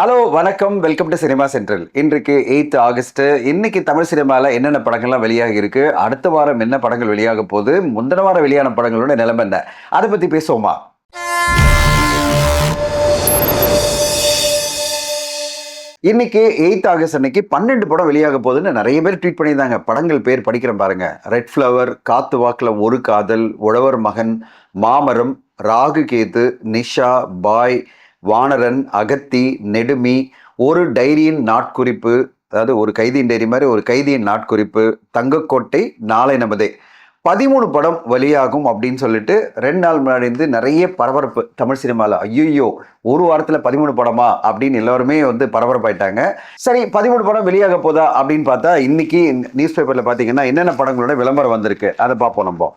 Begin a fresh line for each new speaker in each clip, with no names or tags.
Hello வணக்கம். Welcome to cinema central இன்றைக்கு eighth August இன்னைக்கு தமிழ் சினிமாவில் என்னென்ன படங்கள்லாம் வெளியாகி இருக்கு? அடுத்த வாரம் என்ன படங்கள் வெளியாக போகுது? முந்தின வாரம் வெளியான படங்களோட நிலைமை என்ன? அதை பற்றி பேசுவோமா? இன்னைக்கு எயித் ஆகஸ்ட் அன்னைக்கு பன்னெண்டு படம் வெளியாக போகுதுன்னு நிறைய பேர் ட்வீட் பண்ணியிருந்தாங்க. படங்கள் பேர் படிக்கிறேன் பாருங்க. ரெட் ஃப்ளவர் காத்து வாக்கில் ஒரு காதல் உழவர் மகன் மாமரம் ராகு கேது நிஷா பாய் வானரன் அகத்தி நெடுமி ஒரு டைரியின் நாட்குறிப்பு அதாவது ஒரு கைதியின் டைரி மாதிரி ஒரு கைதியின் நாட்குறிப்பு தங்கக்கோட்டை நாளை நமதே. பதிமூணு படம் வெளியாகும் அப்படின்னு சொல்லிட்டு ரெண்டு நாள் முன்னாடி இருந்து நிறைய பரபரப்பு தமிழ் சினிமாவில் ஐயோ ஒரு வாரத்தில் பதிமூணு படமா? அப்படின்னு எல்லாருமே வந்து பரபரப்பாயிட்டாங்க. சரி பதிமூணு படம் வெளியாக போதா அப்படின்னு பார்த்தா இன்னைக்கு நியூஸ் பேப்பரில் பார்த்தீங்கன்னா என்னென்ன படங்களோட விளம்பரம் வந்திருக்கு? அதை பார்ப்போம் நம்ம.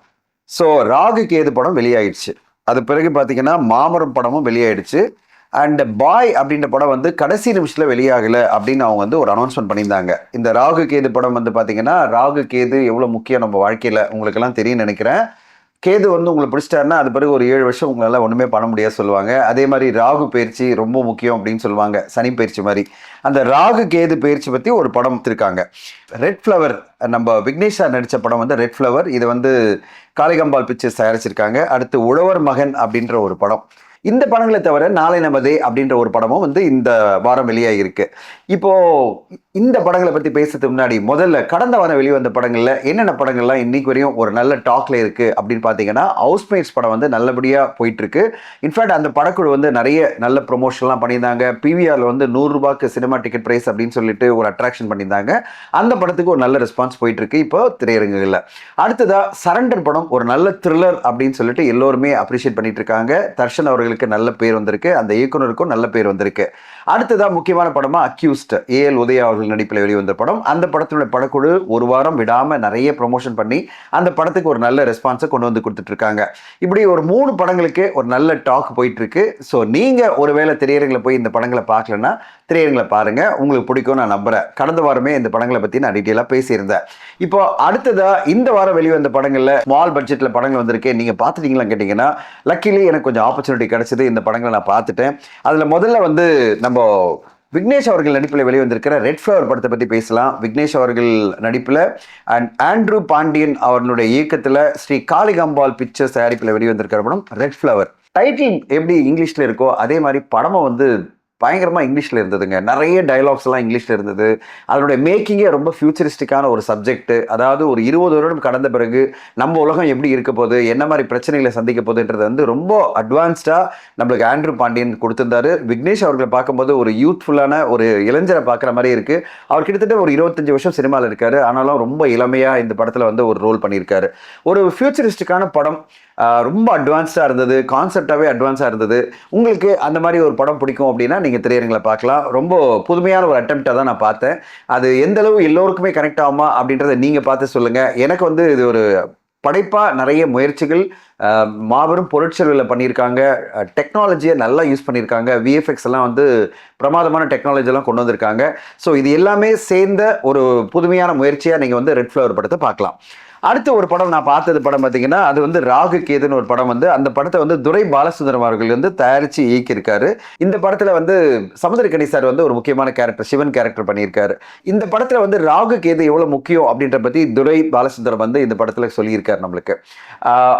ஸோ ராகு கேது படம் வெளியாயிடுச்சு? அது பிறகு பார்த்தீங்கன்னா மாமரம் படமும் வெளியாயிடுச்சு. அண்ட் பாய் அப்படின்ற படம் வந்து கடைசி நிமிஷத்தில் வெளியாகலை அப்படின்னு அவங்க வந்து ஒரு அனௌன்ஸ்மெண்ட் பண்ணியிருந்தாங்க. இந்த ராகு கேது படம் வந்து பார்த்தீங்கன்னா ராகு கேது எவ்வளோ முக்கியம் நம்ம வாழ்க்கையில்? உங்களுக்கெல்லாம் தெரியும்னு நினைக்கிறேன். கேது வந்து உங்களை பிடிச்சிட்டாருன்னா அது பிறகு ஒரு ஏழு வருஷம் உங்களால் ஒன்றுமே பண்ண முடியாது சொல்லுவாங்க. அதே மாதிரி ராகு பயிற்சி ரொம்ப முக்கியம் அப்படின்னு சொல்லுவாங்க. சனி பயிற்சி மாதிரி. அந்த ராகு கேது பயிற்சி பற்றி ஒரு படம் வச்சுருக்காங்க. ரெட் ஃப்ளவர் நம்ம விக்னேஷ் சார் நடித்த படம் வந்து ரெட் ஃப்ளவர் இது வந்து காளிகம்பால் பிக்சர்ஸ் தயாரிச்சிருக்காங்க. அடுத்து உழவர் மகன் அப்படின்ற ஒரு படம். இந்த படங்களை தவிர நாளை நமதே அப்படின்ற ஒரு படமும் வந்து இந்த வாரம் வெளியாக இருக்கு இப்போ இந்த படங்களை பற்றி பேசுறதுக்கு முன்னாடி முதல்ல கடந்த வாரம் வெளிவந்த படங்களில் என்னென்ன படங்கள்லாம் இன்னைக்கு வரையும் ஒரு நல்ல டாக்ல இருக்கு அப்படின்னு பார்த்தீங்கன்னா ஹவுஸ்மேட்ஸ் படம் வந்து நல்லபடியாக போயிட்டு இருக்கு இன்ஃபேக்ட் அந்த படக்குழு வந்து நிறைய நல்ல ப்ரொமோஷன்லாம் பண்ணியிருந்தாங்க. பிவிஆரில் வந்து நூறுரூபாக்கு சினிமா டிக்கெட் ப்ரைஸ் அப்படின்னு சொல்லிட்டு ஒரு அட்ராக்ஷன் பண்ணியிருந்தாங்க. அந்த படத்துக்கு ஒரு நல்ல ரெஸ்பான்ஸ் போயிட்டு இருக்கு இப்போ திரையரங்குகளில். அடுத்ததாக சரண்டர் படம் ஒரு நல்ல த்ரில்லர் அப்படின்னு சொல்லிட்டு எல்லோருமே அப்ரிஷியேட் பண்ணிட்டு இருக்காங்க. தர்ஷன் அவர்களுக்கு நல்ல பேர் வந்திருக்கு. அந்த இயக்குனருக்கும் நல்ல பேர் வந்திருக்கு. அடுத்ததா முக்கியமான படமா அக்யூஸ்ட் ஏஎல் உதயா அவர்கள் நடிப்பில் வெளிவந்த படம். அந்த படத்தினுடைய படக்குழு ஒரு வாரம் விடாம நிறைய ப்ரொமோஷன் பண்ணி அந்த படத்துக்கு ஒரு நல்ல ரெஸ்பான்ஸை கொண்டு வந்து கொடுத்துட்டு இருக்காங்க இப்படி ஒரு மூணு படங்களுக்கு ஒரு நல்ல டாக் போயிட்டு இருக்கு ஸோ நீங்க ஒருவேளை திரையரங்களை போய் இந்த படங்களை பார்க்கலன்னா திரையரங்களை பாருங்க. உங்களுக்கு பிடிக்கும் நான் நம்புறேன். கடந்த வாரமே இந்த படங்களை பத்தி நான் டீட்டெயிலாக பேசியிருந்தேன். இப்போ அடுத்ததா இந்த வாரம் வெளிவந்த படங்கள்ல ஸ்மால் பட்ஜெட்ல படங்கள் வந்திருக்கேன் நீங்க பார்த்துட்டீங்களான்னு கேட்டீங்கன்னா லக்கிலி எனக்கு கொஞ்சம் ஆப்பர்ச்சுனிட்டி கிடைச்சது. இந்த படங்களை நான் பார்த்துட்டேன். அதில் முதல்ல வந்து நம்ம விக்னேஷ் அவர்கள் நடிப்பில் வெளிவந்திருக்கிற ரெட் ஃப்ளவர் படத்தை பற்றி பேசலாம். விக்னேஷ் அவர்கள் நடிப்பில் அண்ட் ஆண்ட்ரூ பாண்டியன் அவர்களுடைய இயக்கத்தில் ஸ்ரீ காளிகாம்பால் பிக்சர்ஸ் தயாரிப்பில் வெளிவந்திருக்கிற படம் ரெட் ஃப்ளவர் டைட்டில் எப்படி இங்கிலீஷில் இருக்கோ அதே மாதிரி படமும் வந்து பயங்கரமாக இங்கிலீஷில் இருந்ததுங்க. நிறைய டைலாக்ஸ்லாம் இங்கிலீஷில் இருந்தது. அதனுடைய மேக்கிங்கே ரொம்ப ஃபியூச்சரிஸ்டிக்கான ஒரு சப்ஜெக்ட் அதாவது ஒரு இருபது வருடம் கடந்த பிறகு நம்ம உலகம் எப்படி இருக்க போகுது என்ன மாதிரி பிரச்சனைகளை சந்திக்க போகுதுன்றது வந்து ரொம்ப அட்வான்ஸ்டாக நம்மளுக்கு ஆண்ட்ரூ பாண்டியன் கொடுத்துருந்தாரு. விக்னேஷ் அவர்களை பார்க்கும்போது ஒரு யூத்ஃபுல்லான ஒரு இளைஞரை பார்க்குற மாதிரி இருக்குது அவர் கிட்டத்தட்ட ஒரு இருபத்தஞ்சி வருஷம் சினிமாவில் இருக்காரு. ஆனாலும் ரொம்ப இளமையாக இந்த படத்தில் வந்து ஒரு ரோல் பண்ணியிருக்காரு. ஒரு ஃபியூச்சரிஸ்டிக்கான படம் ரொம்ப அட்வான்ஸ்டாக இருந்தது. கான்செப்டாகவே அட்வான்ஸாக இருந்தது. உங்களுக்கு அந்த மாதிரி ஒரு படம் பிடிக்கும் அப்படின்னா நீங்கள் திரையரங்களை பார்க்கலாம். ரொம்ப புதுமையான ஒரு அட்டம்ப்டாக தான் நான் பார்த்தேன். அது எந்த அளவு எல்லோருக்குமே கனெக்ட் ஆகுமா அப்படின்றத நீங்கள் பார்த்து சொல்லுங்கள் எனக்கு வந்து இது ஒரு படைப்பாக நிறைய முயற்சிகள் மாபெரும் பொருட்செல்வில் பண்ணியிருக்காங்க. டெக்னாலஜியை நல்லா யூஸ் பண்ணியிருக்காங்க. விஎஃப்எக்ஸ் எல்லாம் வந்து பிரமாதமான டெக்னாலஜிலாம் கொண்டு வந்திருக்காங்க. ஸோ இது எல்லாமே சேர்ந்த ஒரு புதுமையான முயற்சியாக நீங்கள் வந்து ரெட் ஃப்ளவர் படத்தை பார்க்கலாம். அடுத்த ஒரு படம் நான் பார்த்தது படம் பார்த்தீங்கன்னா அது வந்து ராகு கேதுன்னு ஒரு படம் வந்து அந்த படத்தை வந்து துரை பாலசுந்தரம் அவர்கள் வந்து தயாரித்து இயக்கியிருக்காரு. இந்த படத்தில் வந்து சமுதிரக்கணி சார் வந்து ஒரு முக்கியமான கேரக்டர் சிவன் கேரக்டர் பண்ணியிருக்காரு. இந்த படத்தில் வந்து ராகு கேது எவ்வளோ முக்கியம் அப்படின்ற பற்றி துரை பாலசுந்தரம் வந்து இந்த படத்தில் சொல்லியிருக்காரு நம்மளுக்கு.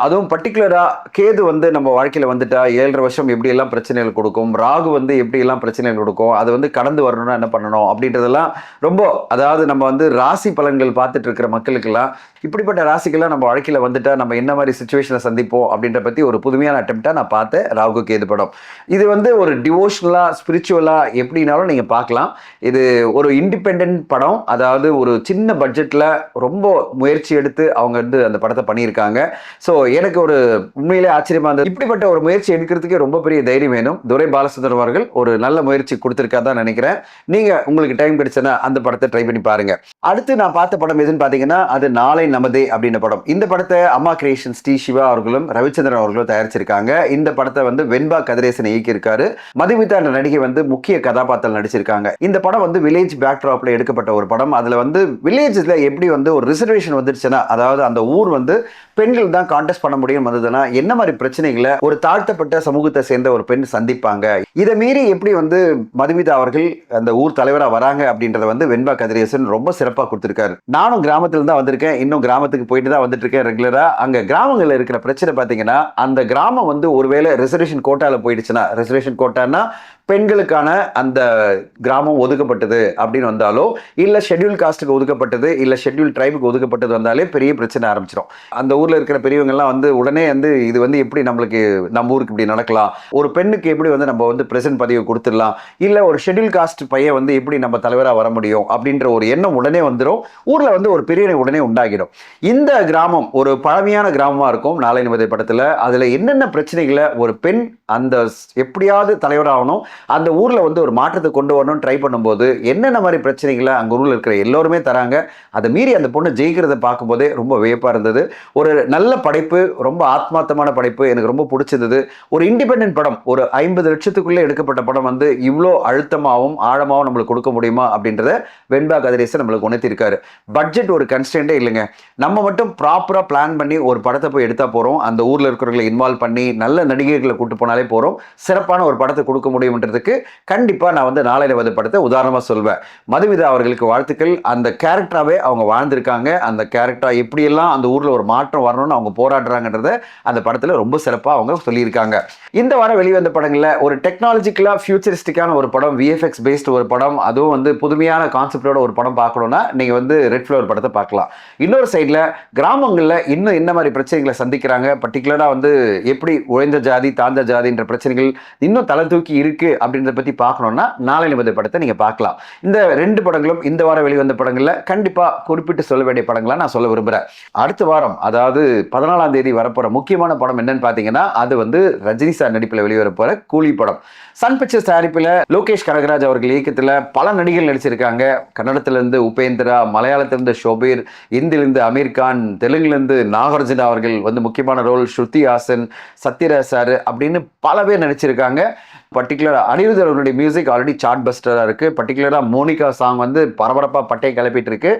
அதுவும் பர்டிகுலராக கேது வந்து நம்ம வாழ்க்கையில் வந்துட்டா ஏழரை வருஷம் எப்படியெல்லாம் பிரச்சனைகள் கொடுக்கும் ராகு வந்து எப்படியெல்லாம் பிரச்சனைகள் கொடுக்கும் அது வந்து கடந்து வரணும்னா என்ன பண்ணணும் அப்படின்றதெல்லாம் ரொம்ப அதாவது நம்ம வந்து ராசி பலன்கள் பார்த்துட்டு இருக்கிற மக்களுக்கெல்லாம் இப்படிப்பட்ட ராசிக்கெல்லாம் நம்ம வாழ்க்கையில் வந்துட்டா நம்ம என்ன மாதிரி சுச்சுவேஷனை சந்திப்போம் அப்படின்ற பற்றி ஒரு புதுமையான அட்டம்ப்டாக நான் பார்த்தேன். ராகு கேது படம். இது வந்து ஒரு டிவோஷனலாக ஸ்பிரிச்சுவலாக எப்படினாலும் நீங்கள் பார்க்கலாம். இது ஒரு இண்டிபெண்ட் படம். அதாவது ஒரு சின்ன பட்ஜெட்டில் ரொம்ப முயற்சி எடுத்து அவங்க வந்து அந்த படத்தை பண்ணியிருக்காங்க. ஸோ எனக்கு ஒரு உண்மையிலே ஆச்சரியமா இருந்தது. இப்படிப்பட்ட ஒரு முயற்சி எடுக்கிறதுக்கே ரொம்ப பெரிய தைரியம் வேணும். துரை பாலசுந்தரம் அவர்கள் ஒரு நல்ல முயற்சி கொடுத்துருக்கா தான் நினைக்கிறேன். நீங்கள் உங்களுக்கு டைம் கிடைச்சதுன்னா அந்த படத்தை ட்ரை பண்ணி பாருங்க. அடுத்து நான் பார்த்த படம் எதுன்னு பார்த்தீங்கன்னா அது நாளை நமதே அப்படின்ற படம். இந்த படத்தை அம்மா கிரியேஷன் ஸ்ரீ சிவா அவர்களும் ரவிச்சந்திரன் அவர்களும் தயாரிச்சிருக்காங்க. இந்த படத்தை வந்து வெண்பா கதிரேசன் இயக்கியிருக்காரு. மதுமிதா என்ற நடிகை வந்து முக்கிய கதாபாத்திரம் நடிச்சிருக்காங்க. இந்த படம் வந்து வில்லேஜ் பேக்ட்ராப்ல எடுக்கப்பட்ட ஒரு படம். அதுல வந்து வில்லேஜில் எப்படி வந்து ஒரு ரிசர்வேஷன் வந்துருச்சுன்னா அதாவது அந்த ஊர் வந்து பெண்கள் தான் கான்டெஸ்ட் பண்ண முடியும் வந்ததுன்னா என்ன மாதிரி பிரச்சனைகளை ஒரு தாழ்த்தப்பட்ட சமூகத்தை சேர்ந்த ஒரு பெண் சந்திப்பாங்க. இதை மீறி எப்படி வந்து மதுமிதா அவர்கள் அந்த ஊர் தலைவராக வராங்க அப்படின்றத வந்து வெண்பா கதிரேசன் ரொம்ப சிறப்பாக கொடுத்துருக்காரு. நானும் கிராமத்தில் தான் வந்திருக்கேன். இன்னும் கிராமத்தில் கிராமத்துக்கு போயிட்டு தான் வந்துட்டு இருக்கேன் ரெகுலரா அங்க கிராமங்கள்ல இருக்கிற பிரச்சனை பாத்தீங்கன்னா அந்த கிராமம் வந்து ஒருவேளை ரிசர்வேஷன் கோட்டால போயிடுச்சுன்னா ரிசர்வேஷன் கோட்டான்னா பெண்களுக்கான அந்த கிராமம் ஒதுக்கப்பட்டது அப்படின்னு வந்தாலோ இல்லை ஷெட்யூல் காஸ்ட்டுக்கு ஒதுக்கப்பட்டது இல்லை ஷெட்யூல் ட்ரைபுக்கு ஒதுக்கப்பட்டது வந்தாலே பெரிய பிரச்சனை ஆரம்பிச்சிடும் அந்த ஊரில் இருக்கிற பெரியவங்கள்லாம் வந்து உடனே வந்து இது வந்து எப்படி நம்மளுக்கு நம்ம ஊருக்கு இப்படி நடக்கலாம்? ஒரு பெண்ணுக்கு எப்படி வந்து நம்ம வந்து பிரசன்ட் பதிவு கொடுத்துடலாம்? இல்லை ஒரு ஷெட்யூல் காஸ்ட் பையன் வந்து எப்படி நம்ம தலைவராக வர முடியும்? அப்படின்ற ஒரு எண்ணம் உடனே வந்துடும் ஊரில் வந்து ஒரு பெரிய உடனே உண்டாகிடும். இந்த கிராமம் ஒரு பழமையான கிராமமாக இருக்கும் நாளை நிபதை படத்தில். அதில் என்னென்ன பிரச்சனைகளை ஒரு பெண் அந்த ஸ்- எப்படியாவது தலைவராகணும் அந்த ஊரில் வந்து ஒரு மாற்றத்தை கொண்டு வரணும்னு ட்ரை பண்ணும்போது என்னென்ன மாதிரி பிரச்சனைகளை அங்கே ஊரில் இருக்கிற எல்லோருமே தராங்க. அதை மீறி அந்த பொண்ணு ஜெயிக்கிறத பார்க்கும்போதே ரொம்ப வியப்பாக இருந்தது. ஒரு நல்ல படைப்பு ரொம்ப ஆத்மார்த்தமான படைப்பு எனக்கு ரொம்ப பிடிச்சிருந்தது. ஒரு இண்டிபெண்டன்ட் படம் ஒரு ஐம்பது லட்சத்துக்குள்ளே எடுக்கப்பட்ட படம் வந்து இவ்வளோ அழுத்தமாகவும் ஆழமாகவும் நம்மளுக்கு கொடுக்க முடியுமா அப்படின்றத வெண்பா கதிரேசன் நம்மளுக்கு உணர்த்திருக்காரு. பட்ஜெட் ஒரு கன்ஸ்டன்டே இல்லைங்க. நம்ம மட்டும் ப்ராப்பராக பிளான் பண்ணி ஒரு படத்தை போய் எடுத்தால் போகிறோம் அந்த ஊரில் இருக்கிறவங்களை இன்வால்வ் பண்ணி நல்ல நடிகர்களை கூட்டு போனாலே போகிறோம் சிறப்பான ஒரு படத்தை கொடுக்க முடியும் அப்படின்றதுக்கு கண்டிப்பாக நான் வந்து நாளையில் வந்து படத்தை உதாரணமாக சொல்வேன். மதுமிதா அவர்களுக்கு வாழ்த்துக்கள். அந்த கேரக்டராகவே அவங்க வாழ்ந்திருக்காங்க. அந்த கேரக்டராக எப்படியெல்லாம் அந்த ஊரில் ஒரு மாற்றம் வரணும்னு அவங்க போராடுறாங்கன்றத அந்த படத்தில் ரொம்ப சிறப்பாக அவங்க சொல்லியிருக்காங்க. இந்த வாரம் வெளிவந்த படங்களில் ஒரு டெக்னாலஜிக்கலாக ஃபியூச்சரிஸ்டிக்கான ஒரு படம் விஎஃப்எக்ஸ் பேஸ்டு ஒரு படம் அதுவும் வந்து புதுமையான கான்செப்டோட ஒரு படம் பார்க்கணுன்னா நீங்கள் வந்து ரெட் ஃப்ளவர் படத்தை பார்க்கலாம். இன்னொரு சைடில் கிராமங்களில் இன்னும் என்ன மாதிரி பிரச்சனைகளை சந்திக்கிறாங்க? பர்டிகுலராக வந்து எப்படி உழைந்த ஜாதி தாழ்ந்த ஜாதின்ற பிரச்சனைகள் இன்னும் தலை தூக்கி இருக்கு அப்படின்றத பற்றி பார்க்கணும்னா நாளை நிமிட படத்தை நீங்கள் பார்க்கலாம். இந்த ரெண்டு படங்களும் இந்த வாரம் வெளிவந்த படங்களில் கண்டிப்பாக குறிப்பிட்டு சொல்ல வேண்டிய படங்களாக நான் சொல்ல விரும்புகிறேன் அடுத்த வாரம் அதாவது பதினாலாம் தேதி வரப்போகிற முக்கியமான படம் என்னன்னு பார்த்தீங்கன்னா அது வந்து ரஜினி சார் நடிப்பில் வெளிவர போகிற கூலி படம். சன் பிக்சர்ஸ் தயாரிப்பில் லோகேஷ் கனகராஜ் அவர்கள் இயக்கத்தில் பல நடிகர்கள் நடிச்சிருக்காங்க. கன்னடத்திலிருந்து உபேந்திரா மலையாளத்திலிருந்து ஷோபீர் இந்தியிலிருந்து அமீர் கான் தெலுங்குலேருந்து நாகார்ஜுனா அவர்கள் வந்து முக்கியமான ரோல் ஸ்ருதி ஹாசன் சத்யராஜ் சார் அப்படின்னு பல பேர் நடிச்சிருக்காங்க. பர்டிகுலராக அனிருத் அவர்களுடைய மியூசிக் ஆல்ரெடி சார்ட் பஸ்டராக இருக்குது பர்டிகுலராக மோனிகா சாங் வந்து பரபரப்பாக பட்டையை கிளப்பிட்டு இருக்கு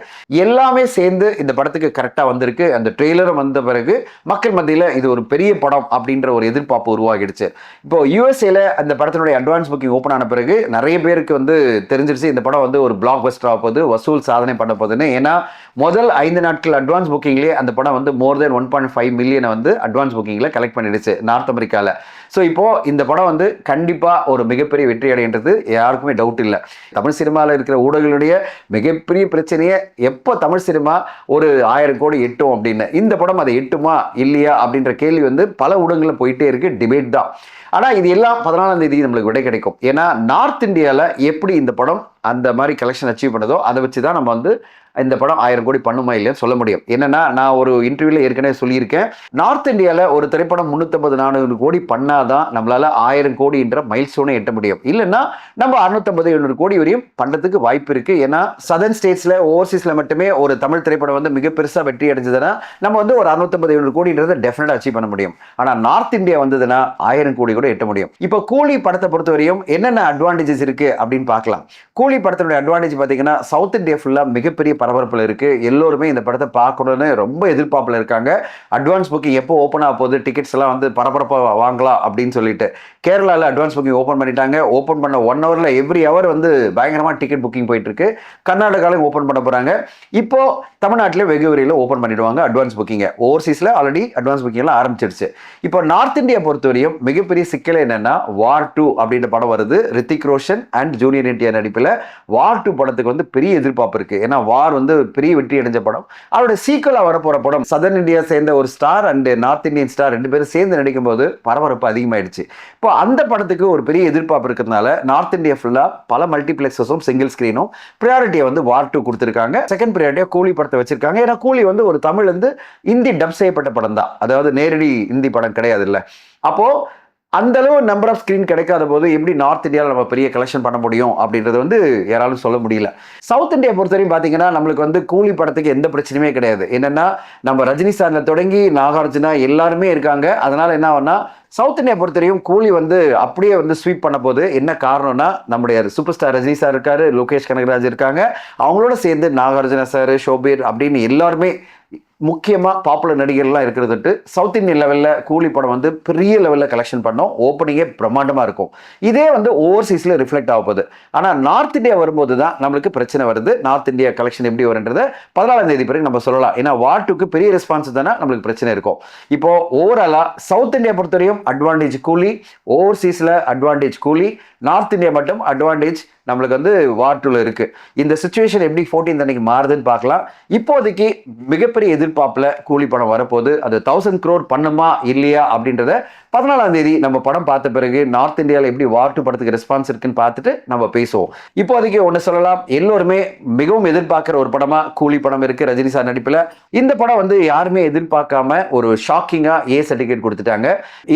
எல்லாமே சேர்ந்து இந்த படத்துக்கு கரெக்டாக வந்திருக்கு. அந்த ட்ரெய்லரும் வந்த பிறகு மக்கள் மத்தியில் இது ஒரு பெரிய படம் அப்படின்ற ஒரு எதிர்பார்ப்பு உருவாகிடுச்சு. இப்போ யூஎஸ்ஏல அந்த படத்தினுடைய அட்வான்ஸ் புக்கிங் ஓப்பன் ஆன பிறகு நிறைய பேருக்கு வந்து தெரிஞ்சிருச்சு இந்த படம் வந்து ஒரு பிளாக் பஸ்டராக போகுது வசூல் சாதனை பண்ண போகுதுன்னு. ஏன்னா முதல் ஐந்து நாட்கள் அட்வான்ஸ் புக்கிங்லேயே அந்த படம் வந்து more than one point five மில்லியனை வந்து அட்வான்ஸ் புக்கிங்கில் கலெக்ட் பண்ணிடுச்சு நார்த் அமெரிக்காவில் ஸோ இப்போது இந்த படம் வந்து கண்டிப்பாக ஒரு மிகப்பெரிய வெற்றி அடைகின்றது. யாருக்குமே டவுட் இல்லை. தமிழ் சினிமாவில் இருக்கிற ஊடகங்களுடைய மிகப்பெரிய பிரச்சனையை எப்போ தமிழ் சினிமா ஒரு ஆயிரம் கோடி எட்டும் அப்படின்னு. இந்த படம் அதை எட்டுமா இல்லையா அப்படின்ற கேள்வி வந்து பல ஊடகங்களில் போயிட்டே இருக்கு. டிபேட் தான். ஆனால் இது எல்லாம் பதினாலாம் தேதி நம்மளுக்கு விடை கிடைக்கும். ஏன்னா நார்த் இந்தியாவில் எப்படி இந்த படம் அந்த மாதிரி கலெக்ஷன் அச்சீவ் பண்ணதோ அதை வச்சு தான் நம்ம வந்து இந்த படம் ஆயிரம் கோடி பண்ணுமா இல்லையான்னு சொல்ல முடியும். என்னன்னா நான் ஒரு இன்டர்வியூல ஏற்கனவே சொல்லியிருக்கேன். நார்த் இந்தியாவில் ஒரு திரைப்படம் முந்நூற்றம்பது நானூறு கோடி பண்ணாதான் நம்மளால ஆயிரம் கோடின்ற மைல் ஸ்டோனை எட்ட முடியும். இல்லைன்னா நம்ம அறுநூத்தம்பது எழுநூறு கோடி வரையும் பண்ணுறதுக்கு வாய்ப்பு இருக்கு. ஏன்னா சதர்ன் ஸ்டேட்ஸ்ல ஓவர்சீஸ்ல மட்டுமே ஒரு தமிழ் திரைப்படம் வந்து மிக பெருசா வெற்றி அடைஞ்சதுன்னா நம்ம வந்து ஒரு அறுநூத்தம்பது எழுநூறு கோடின்றதை டெஃபினட்டா அச்சீவ் பண்ண முடியும். ஆனா நார்த் இந்தியா வந்ததுன்னா ஆயிரம் கோடி கூட எட்ட முடியும். இப்போ கூலி படத்தை பொறுத்தவரையும் என்னென்ன அட்வான்டேஜஸ் இருக்கு அப்படின்னு பார்க்கலாம். கூலி படத்தினுடைய அட்வான்டேஜ் பார்த்தீங்கன்னா சவுத் இந்தியா ஃபுல்லாக மிகப்பெரிய பரபரப்பில் இருக்குது எல்லோருமே இந்த படத்தை பார்க்கணும்னு ரொம்ப எதிர்பார்ப்பில் இருக்காங்க. அட்வான்ஸ் புக்கிங் எப்போ ஓப்பன் ஆக போகுது? டிக்கெட்ஸ் எல்லாம் வந்து பரபரப்பாக வாங்கலாம் அப்படின்னு சொல்லிட்டு. கேரளாவில் அட்வான்ஸ் புக்கிங் ஓப்பன் பண்ணிட்டாங்க. ஓப்பன் பண்ண ஒன் ஹவரில் எவ்ரி ஹவர் வந்து பயங்கரமாக டிக்கெட் புக்கிங் போயிட்டுருக்கு கர்நாடகாவிலையும் ஓப்பன் பண்ண போகிறாங்க இப்போ தமிழ்நாட்டில் வெகு விரைவில் ஓப்பன் பண்ணிடுவாங்க அட்வான்ஸ் புக்கிங்கை ஓவர்சீஸில் ஆல்ரெடி அட்வான்ஸ் புக்கிங்லாம் ஆரம்பிச்சிருச்சு. இப்போ நார்த் இந்தியா பொறுத்தவரையும் மிகப்பெரிய சிக்கல் என்னென்னா வார் டூ அப்படின்ற படம் வருது. Hrithik Roshan and junior NTR நடிப்பில் வார் டூ படத்துக்கு வந்து பெரிய எதிர்பார்ப்பு இருக்குது ஏன்னா வார் வந்து பெரிய வெற்றி அடைஞ்ச படம். அவரோட சீக்கிரம் வரப்போற படம் சதர்ன் இந்தியா சேர்ந்த ஒரு star and north Indian star ரெண்டு பேரும் சேர்ந்து நடிக்கும் போது பரபரப்பு அதிகமாயிடுச்சு. இப்போ அந்த படத்துக்கு ஒரு பெரிய எதிர்பார்ப்பு இருக்கிறதுனால நார்த் இந்தியா ஃபுல்லா பல மல்டிப்ளெக்ஸஸும் சிங்கிள் ஸ்கிரீனும் ப்ரியாரிட்டியை வந்து வார் டூ கொடுத்துருக்காங்க. செகண்ட் ப்ரியாரிட்டியாக கூலி படத்தை வச்சிருக்காங்க. ஏன்னா கூலி வந்து ஒரு தமிழ் வந்து இந்தி டப் செய்யப்பட்ட படம் தான் அதாவது நேரடி இந்தி படம் கிடையாது இல்லை அப்போ அந்த அளவு நம்பர் ஆஃப் ஸ்க்ரீன் கிடைக்காத போது எப்படி நார்த் இந்தியாவில் நம்ம பெரிய கலெக்ஷன் பண்ண முடியும் அப்படின்றது வந்து யாராலும் சொல்ல முடியல. சவுத் இந்தியா பொறுத்தவரையும் பார்த்தீங்கன்னா நம்மளுக்கு வந்து கூலி படத்துக்கு எந்த பிரச்சனையுமே கிடையாது. என்னென்னா நம்ம ரஜினி சாரில் தொடங்கி நாகார்ஜுனா எல்லாருமே இருக்காங்க. அதனால் என்ன ஆகும்னா சவுத் இந்தியா பொறுத்தவரையும் கூலி வந்து அப்படியே வந்து ஸ்வீப் பண்ண போது என்ன காரணம்னா நம்முடைய சூப்பர் ஸ்டார் ரஜினி சார் இருக்காரு லோகேஷ் கனகராஜ் இருக்காங்க. அவங்களோட சேர்ந்து நாகார்ஜுன சார் ஷோபீர் அப்படின்னு எல்லாருமே முக்கியமாக பாப்புலர் நடிகர்லாம் இருக்கிறதுட்டு சவுத் இந்தியன் லெவலில் கூலி படம் வந்து பெரிய லெவலில் கலெக்ஷன் பண்ணோம். ஓப்பனிங்கே பிரம்மாண்டமாக இருக்கும். இதே வந்து ஓவர்சீஸில் ரிஃப்ளெக்ட் ஆக போகுது. ஆனால் நார்த் இந்தியா வரும்போது தான் நம்மளுக்கு பிரச்சனை வருது. நார்த் இந்தியா கலெக்ஷன் எப்படி வருன்றதை பதினாலாம் தேதி பிறகு நம்ம சொல்லலாம். ஏன்னா வாட்டுக்கு பெரிய ரெஸ்பான்ஸ் தானே நம்மளுக்கு பிரச்சனை இருக்கும். இப்போ ஓவராலாக சவுத் இந்தியா பொறுத்தவரையும் அட்வான்டேஜ் கூலி ஓவர்சீஸில் அட்வான்டேஜ் கூலி நார்த் இந்தியா மட்டும் அட்வான்டேஜ் நம்மளுக்கு வந்து வார் இருக்குது இந்த சுச்சுவேஷன் எப்படி ஃபோர்டீன் அன்னைக்கு மாறுதுன்னு பார்க்கலாம். இப்போதைக்கு மிகப்பெரிய எதிர்பார்ப்பில் கூலி படம் வரப்போகுது. அது தௌசண்ட் க்ரோர் பண்ணுமா இல்லையா அப்படின்றத பதினாலாம் தேதி நம்ம படம் பார்த்த பிறகு நார்த் இந்தியாவில் எப்படி வார் படத்துக்கு ரெஸ்பான்ஸ் இருக்குன்னு பார்த்துட்டு நம்ம பேசுவோம். இப்போதைக்கு ஒன்று சொல்லலாம். எல்லோருமே மிகவும் எதிர்பார்க்குற ஒரு படமாக கூலி படம் இருக்குது ரஜினி சார் நடிப்பில். இந்த படம் வந்து யாருமே எதிர்பார்க்காம ஒரு ஷாக்கிங்காக ஏ சர்டிஃபிகேட் கொடுத்துட்டாங்க.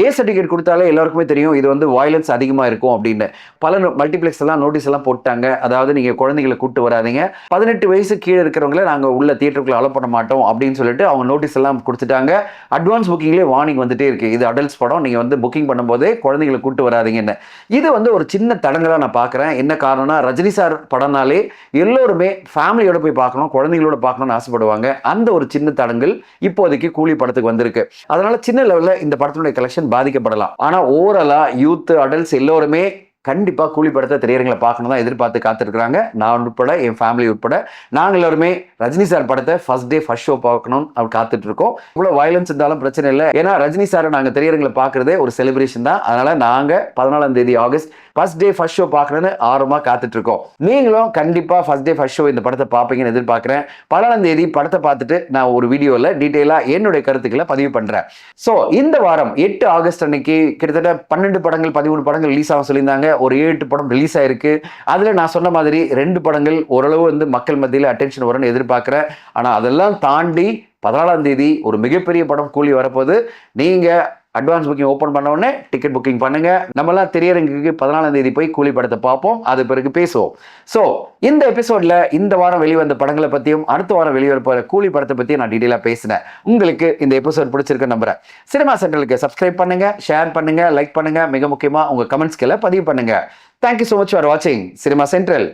ஏ சர்டிஃபிகேட் கொடுத்தாலே எல்லாருக்குமே தெரியும் இது வந்து வயலன்ஸ் அதிகமாக இருக்கும் அப்படின்னு. பல மல்டிப்ளெக்ஸ் எல்லாம் நோட்டீஸ் எல்லாம் போட்டாங்க. அதாவது நீங்க குழந்தைகளை கூட்டு வராதீங்க. பதினெட்டு வயசு கீழே இருக்கிறவங்கள நாங்க உள்ள தியேட்டருக்குள்ள அலோ பண்ண மாட்டோம் அப்படின்னு சொல்லிட்டு அவங்க நோட்டீஸ் எல்லாம் கொடுத்துட்டாங்க. அட்வான்ஸ் புக்கிங்லேயே வார்னிங் வந்துட்டே இருக்கு. இது அடல்ட்ஸ் படம். நீங்க வந்து புக்கிங் பண்ணும்போதே குழந்தைகளை கூட்டு வராதீங்கன்னு. இது வந்து ஒரு சின்ன தடங்களாக நான் பார்க்குறேன். என்ன காரணம்னா ரஜினி சார் படம்னாலே எல்லோருமே ஃபேமிலியோட போய் பார்க்கணும் குழந்தைங்களோட பார்க்கணும்னு ஆசைப்படுவாங்க. அந்த ஒரு சின்ன தடங்கள் இப்போதைக்கு கூலி படத்துக்கு வந்திருக்கு. அதனால சின்ன லெவலில் இந்த படத்தினுடைய கலெக்ஷன் பாதிக்கப்படலாம். ஆனால் ஓவராலாக யூத் அடல்ட்ஸ் எல்லோருமே கண்டிப்பாக கூலி படத்தை திரையரங்களை பார்க்கணும் தான் எதிர்பார்த்து காத்திருக்கிறாங்க. நான் உட்பட என் ஃபேமிலி உட்பட. நாங்கள் எல்லாருமே ரஜினி சார் படத்தை ஃபர்ஸ்ட் டே ஃபர்ஸ்ட் ஷோ பார்க்கணும் அப்படி காத்துட்டு இருக்கோம். இவ்வளோ வயலன்ஸ் இருந்தாலும் பிரச்சனை இல்லை. ஏன்னா ரஜினி சாரை நாங்கள் திரையரங்களை பார்க்குறதே ஒரு செலிப்ரேஷன் தான். அதனால் நாங்கள் பதினாலாம் தேதி August first day first show பார்க்கணும்னு ஆர்வமாக காத்துட்டு இருக்கோம் நீங்களும் கண்டிப்பாக ஃபர்ஸ்ட் டே ஃபர்ஸ்ட் ஷோ இந்த படத்தை பார்ப்பீங்கன்னு எதிர்பார்க்குறேன். பதினாலாம் தேதி படத்தை பார்த்துட்டு நான் ஒரு வீடியோவில் டீட்டெயிலாக என்னுடைய கருத்துக்களை பதிவு பண்ணுறேன் ஸோ இந்த வாரம் எட்டு ஆகஸ்ட் அன்னைக்கு கிட்டத்தட்ட பன்னெண்டு படங்கள் பதிமூணு படங்கள் ரிலீஸ் ஆக சொல்லியிருந்தாங்க. ஒரு ஏழு படம் ரிலீஸ் ஆயிருக்கு. அதில் நான் சொன்ன மாதிரி ரெண்டு படங்கள் ஓரளவு வந்து மக்கள் மத்தியில் அட்டென்ஷன் வரும்னு எதிர்பார்க்குறேன். ஆனால் அதெல்லாம் தாண்டி பதினாலாம் தேதி ஒரு மிகப்பெரிய படம் கூலி வரப்போது நீங்கள் அட்வான்ஸ் புக்கிங் ஓப்பன் பண்ண உடனே டிக்கெட் புக்கிங் பண்ணுங்க. நம்மளாம் திரையரங்குக்கு பதினாலாம் தேதி போய் கூலி படத்தை பார்ப்போம். அது பிறகு பேசுவோம். ஸோ இந்த எபிசோட்ல இந்த வாரம் வெளிவந்த படங்களை பற்றியும் அடுத்த வாரம் வெளிவர கூலி படத்தை பற்றியும் நான் டீட்டெயிலாக பேசினேன். உங்களுக்கு இந்த எபிசோட் பிடிச்சிருக்க நம்புறேன். சினிமா சென்ட்ரலுக்கு சப்ஸ்கிரைப் பண்ணுங்க ஷேர் பண்ணுங்க லைக் பண்ணுங்க. மிக முக்கியமாக உங்கள் கமெண்ட்ஸ்களை பதிவு பண்ணுங்க. Thank you so much for வாட்சிங் சினிமா சென்ட்ரல்